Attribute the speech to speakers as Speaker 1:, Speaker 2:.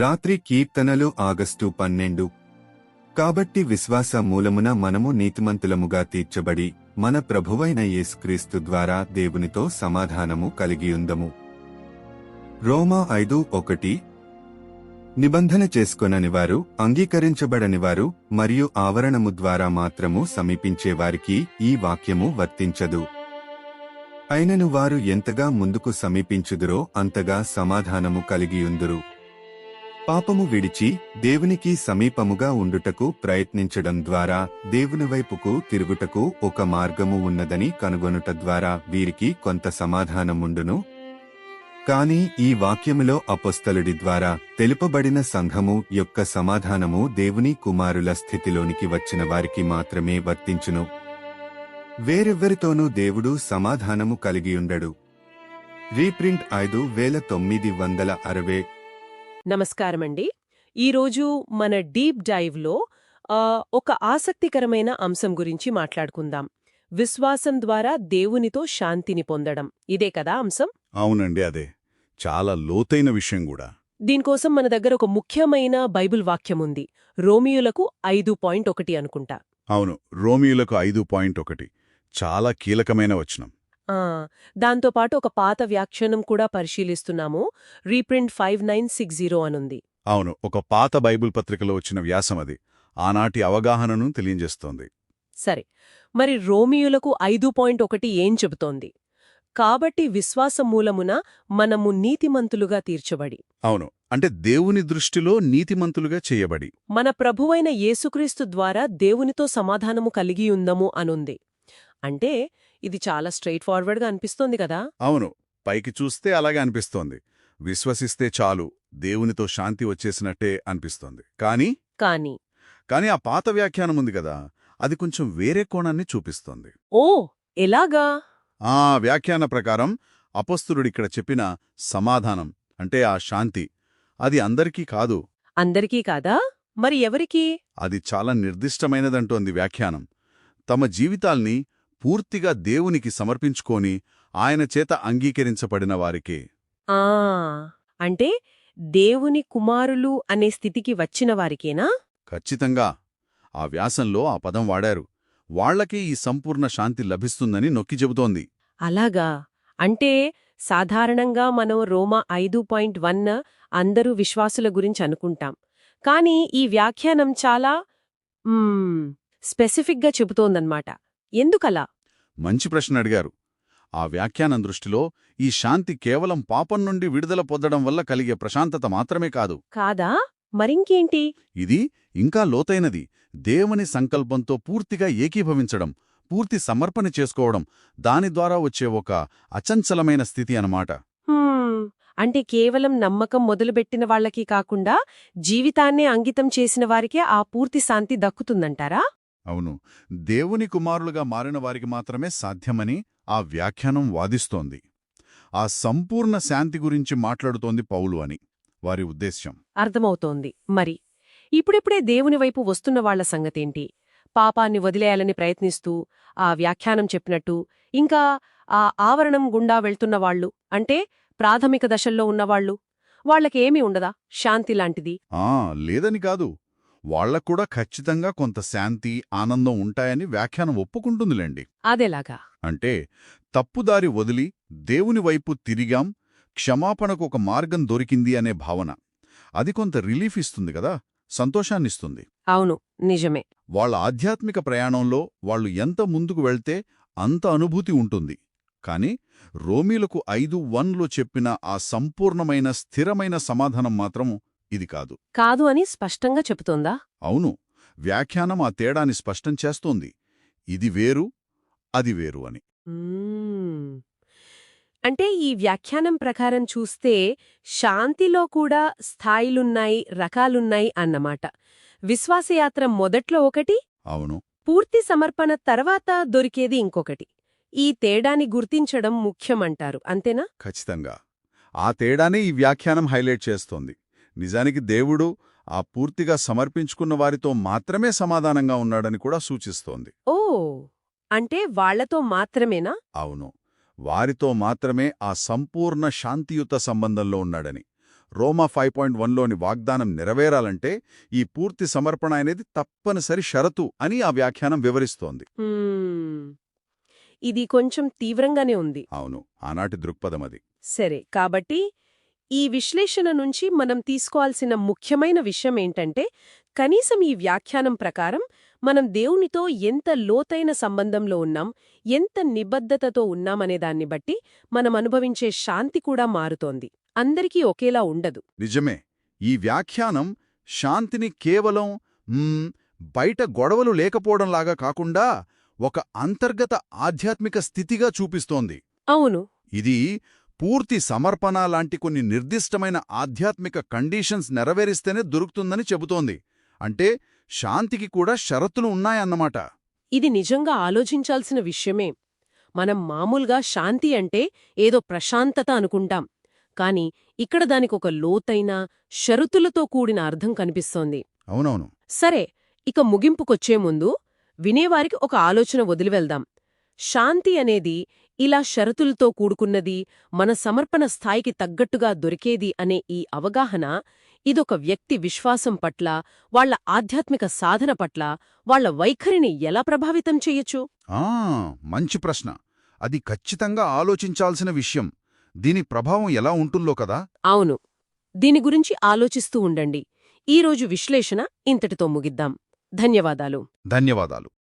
Speaker 1: రాత్రి కీర్తనలు ఆగస్టు పన్నెండు. కాబట్టి విశ్వాస మూలమున మనము నీతిమంతులముగా తీర్చబడి మన ప్రభువైన యేసుక్రీస్తు ద్వారా దేవునితో సమాధానము కలిగియుందము. రోమా ఐదు ఒకటి. నిబంధన చేసుకొనని వారు అంగీకరించబడని వారు మరియు ఆవరణము ద్వారా మాత్రము సమీపించే వారికి ఈ వాక్యము వర్తించదు. అయినను వారు ఎంతగా ముందుకు సమీపించుదురో అంతగా సమాధానము కలిగియుందురు. పాపము విడిచి దేవునికి సమీపముగా ఉండుటకు ప్రయత్నించడం ద్వారా దేవుని వైపుకు తిరుగుటకు ఒక మార్గము ఉన్నదని కనుగొనుట ద్వారా వీరికి కొంత సమాధానముండును. కాని ఈ వాక్యములో అపొస్తలుడి ద్వారా తెలుపబడిన సంఘము యొక్క సమాధానము దేవుని కుమారుల స్థితిలోనికి వచ్చిన వారికి మాత్రమే వర్తించును. వేరెవ్వరితోనూ దేవుడు సమాధానము కలిగియుండడు. రీప్రింట్ ఐదు వేల తొమ్మిది వందల అరవై
Speaker 2: నమస్కారమండి. ఈరోజు మన డీప్ డైవ్లో ఒక ఆసక్తికరమైన అంశం గురించి మాట్లాడుకుందాం. విశ్వాసం ద్వారా దేవునితో శాంతిని పొందడం. ఇదే కదా అంశం?
Speaker 3: అవునండి అదే. చాలా లోతైన విషయం కూడా.
Speaker 2: దీనికోసం మన దగ్గర ఒక ముఖ్యమైన బైబిల్ వాక్యం ఉంది రోమియోలకు ఐదు పాయింట్ ఒకటి అనుకుంటా.
Speaker 3: అవును రోమియోలకు ఐదు పాయింట్ ఒకటి. చాలా కీలకమైన వచనం.
Speaker 2: దాంతోపాటు ఒక పాత వ్యాఖ్యానం కూడా పరిశీలిస్తున్నాము. Reprint five nine six zero అనుంది.
Speaker 3: అవును ఒక పాత బైబిల్ పత్రికలో వచ్చిన వ్యాసం అది. ఆనాటి అవగాహనను తెలియజేస్తోంది.
Speaker 2: సరే మరి రోమియోలకు ఐదు పాయింట్ ఒకటి ఏం చెబుతోంది? కాబట్టి విశ్వాస మూలమున మనము నీతిమంతులుగా తీర్చబడి.
Speaker 3: అవును అంటే దేవుని దృష్టిలో నీతిమంతులుగా చేయబడి.
Speaker 2: మన ప్రభువైన యేసుక్రీస్తు ద్వారా దేవునితో సమాధానము కలిగియుందము అనుంది. అంటే ఇది చాలా స్ట్రెయిట్ ఫార్వర్డ్గా అనిపిస్తోంది కదా?
Speaker 3: అవును. పైకి చూస్తే అలాగే అనిపిస్తోంది. విశ్వసిస్తే చాలు దేవునితో శాంతి వచ్చేసినట్టే అనిపిస్తోంది. కానీ
Speaker 2: కాని
Speaker 3: కానీ ఆ పాత వ్యాఖ్యానం ఉంది కదా అది కొంచెం వేరే కోణాన్ని చూపిస్తోంది.
Speaker 2: ఓ! ఎలాగా?
Speaker 3: ఆ వ్యాఖ్యాన ప్రకారం అపస్తులుడిక్కడ చెప్పిన సమాధానం అంటే ఆ శాంతి అది అందరికీ కాదు.
Speaker 2: అందరికీ కాదా? మరి ఎవరికి?
Speaker 3: అది చాలా నిర్దిష్టమైనదంటోంది వ్యాఖ్యానం. తమ జీవితాల్ని పూర్తిగా దేవునికి సమర్పించుకోని ఆయన చేత అంగీకరించబడిన వారికే.
Speaker 2: ఆ! అంటే దేవుని కుమారులు అనే స్థితికి వచ్చిన వారికేనా?
Speaker 3: ఖచ్చితంగా. ఆ వ్యాసంలో ఆ పదం వాడారు. వాళ్ళకే ఈ సంపూర్ణ శాంతి లభిస్తుందని నొక్కి చెబుతోంది.
Speaker 2: అలాగా. అంటే సాధారణంగా మనం రోమా ఐదు పాయింట్ వన్ అందరూ విశ్వాసుల గురించి అనుకుంటాం. కానీ ఈ వ్యాఖ్యానం చాలా స్పెసిఫిక్గా చెబుతోందన్నమాట. ఎందుకలా?
Speaker 3: మంచి ప్రశ్న అడిగారు ఆ వ్యాఖ్యానం దృష్టిలో ఈ శాంతి కేవలం పాపం నుండి విడుదల పొందడం వల్ల కలిగే ప్రశాంతత మాత్రమే కాదు.
Speaker 2: కాదా? మరింకేంటి?
Speaker 3: ఇది ఇంకా లోతైనది. దేవుని సంకల్పంతో పూర్తిగా ఏకీభవించడం పూర్తి సమర్పణ చేసుకోవడం దాని ద్వారా వచ్చే ఒక అచంచలమైన స్థితి అన్నమాట.
Speaker 2: హ్మ్, అంటే కేవలం నమ్మకం మొదలుపెట్టిన వాళ్ళకి కాకుండా జీవితాన్నే అంకితం చేసిన వారికే ఆ పూర్తి శాంతి దక్కుతుందంటారా?
Speaker 3: అవును. దేవుని కుమారులుగా మారిన వారికి మాత్రమే సాధ్యమని ఆ వ్యాఖ్యానం వాదిస్తోంది. ఆ సంపూర్ణ శాంతి గురించి మాట్లాడుతోంది పౌలు అని. వారి ఉద్దేశ్యం.
Speaker 2: అర్థమవుతోంది. మరి ఇప్పుడిప్పుడే దేవుని వైపు వస్తున్న వాళ్ళ సంగతేంటి? పాపాన్ని వదిలేయాలని ప్రయత్నిస్తూ ఆ వ్యాఖ్యానం చెప్పినట్టు ఇంకా ఆ ఆవరణం గుండా వెళ్తున్న వాళ్ళు అంటే ప్రాథమిక దశల్లో ఉన్నవాళ్ళు వాళ్ళకేమీ ఉండదా? శాంతి లాంటిది.
Speaker 3: ఆ లేదని కాదు. వాళ్ళక్కూడా ఖచ్చితంగా కొంత శాంతి ఆనందం ఉంటాయని వ్యాఖ్యానం ఒప్పుకుంటుందిలేండి.
Speaker 2: అదేలాగా.
Speaker 3: అంటే తప్పుదారి వదిలి దేవుని వైపు తిరిగాం క్షమాపణకు ఒక మార్గం దొరికింది అనే భావన. అది కొంత రిలీఫ్ ఇస్తుంది కదా సంతోషాన్నిస్తుంది.
Speaker 2: అవును నిజమే.
Speaker 3: వాళ్ళ ఆధ్యాత్మిక ప్రయాణంలో వాళ్ళు ఎంత ముందుకు వెళ్తే అంత అనుభూతి ఉంటుంది. కాని రోమీలకు ఐదు వన్లో చెప్పిన ఆ సంపూర్ణమైన స్థిరమైన సమాధానం మాత్రం ఇది కాదు.
Speaker 2: కాదు అని స్పష్టంగా చెబుతోందా?
Speaker 3: అవును. వ్యాఖ్యానం ఆ తేడాని స్పష్టం చేస్తోంది. ఇది వేరు అది వేరు అని.
Speaker 2: అంటే ఈ వ్యాఖ్యానం ప్రకారం చూస్తే శాంతిలో కూడా స్థాయిలున్నాయి రకాలున్నాయి అన్నమాట. విశ్వాసయాత్ర మొదట్లో ఒకటి
Speaker 3: అవును.
Speaker 2: పూర్తి సమర్పణ తర్వాత దొరికేది ఇంకొకటి. ఈ తేడాని గుర్తించడం ముఖ్యమంటారు అంతేనా?
Speaker 3: ఖచ్చితంగా. ఆ తేడానే ఈ వ్యాఖ్యానం హైలైట్ చేస్తోంది. నిజానికి దేవుడు ఆ పూర్తిగా సమర్పించుకున్న వారితో మాత్రమే సమాధానంగా ఉన్నాడని కూడా సూచిస్తోంది.
Speaker 2: ఓ! అంటే వాళ్ళతో మాత్రమేనా?
Speaker 3: అవును. వారితో మాత్రమే ఆ సంపూర్ణ శాంతియుత సంబంధంలో ఉన్నాడని. రోమా ఫైవ్ పాయింట్ వన్లోని వాగ్దానం నెరవేరాలంటే ఈ పూర్తి సమర్పణ అనేది తప్పనిసరి షరతు అని ఆ వ్యాఖ్యానం వివరిస్తోంది.
Speaker 2: ఇది కొంచెం తీవ్రంగానే ఉంది.
Speaker 3: అవును. ఆనాటి దృక్పథం అది.
Speaker 2: సరే కాబట్టి ఈ విశ్లేషణ నుంచి మనం తీసుకోవాల్సిన ముఖ్యమైన విషయం ఏంటంటే కనీసం ఈ వ్యాఖ్యానం ప్రకారం మనం దేవునితో ఎంత లోతైన సంబంధంలో ఉన్నాం ఎంత నిబద్ధతతో ఉన్నామనే దాన్ని బట్టి మనం అనుభవించే శాంతి కూడా మారుతోంది. అందరికీ ఒకేలా ఉండదు.
Speaker 3: నిజమే. ఈ వ్యాఖ్యానం శాంతిని కేవలం బయట గొడవలు లేకపోవడంలాగా కాకుండా ఒక అంతర్గత ఆధ్యాత్మిక స్థితిగా చూపిస్తోంది.
Speaker 2: అవును.
Speaker 3: ఇది పూర్తి సమర్పణ లాంటి కొన్ని నిర్దిష్టమైన ఆధ్యాత్మిక కండీషన్స్ నెరవేరిస్తేనే దొరుకుతుందని చెబుతోంది. అంటే శాంతికి కూడా షరతులు ఉన్నాయన్నమాట.
Speaker 2: ఇది నిజంగా ఆలోచించాల్సిన విషయమే. మనం మామూలుగా శాంతి అంటే ఏదో ప్రశాంతత అనుకుంటాం. కాని ఇక్కడ దానికొక లోతైన షరతులతో కూడిన అర్థం కనిపిస్తోంది.
Speaker 3: అవునవును.
Speaker 2: సరే ఇక ముగింపుకొచ్చే ముందు వినేవారికి ఒక ఆలోచన వదిలివెళ్దాం. శాంతి అనేది ఇలా షరతులతో కూడుకున్నది మన సమర్పణ స్థాయికి తగ్గట్టుగా దొరికేది అనే ఈ అవగాహన ఇదొక వ్యక్తి విశ్వాసం పట్ల వాళ్ళ ఆధ్యాత్మిక సాధన పట్ల వాళ్ళ వైఖరిని ఎలా ప్రభావితం చెయ్యొచ్చు
Speaker 3: ఆ మంచి ప్రశ్న. అది ఖచ్చితంగా ఆలోచించాల్సిన విషయం. దీని ప్రభావం ఎలా ఉంటుందో కదా?
Speaker 2: అవును. దీని గురించి ఆలోచిస్తూ ఉండండి. ఈరోజు విశ్లేషణ ఇంతటితో ముగిద్దాం. ధన్యవాదాలు.
Speaker 3: ధన్యవాదాలు.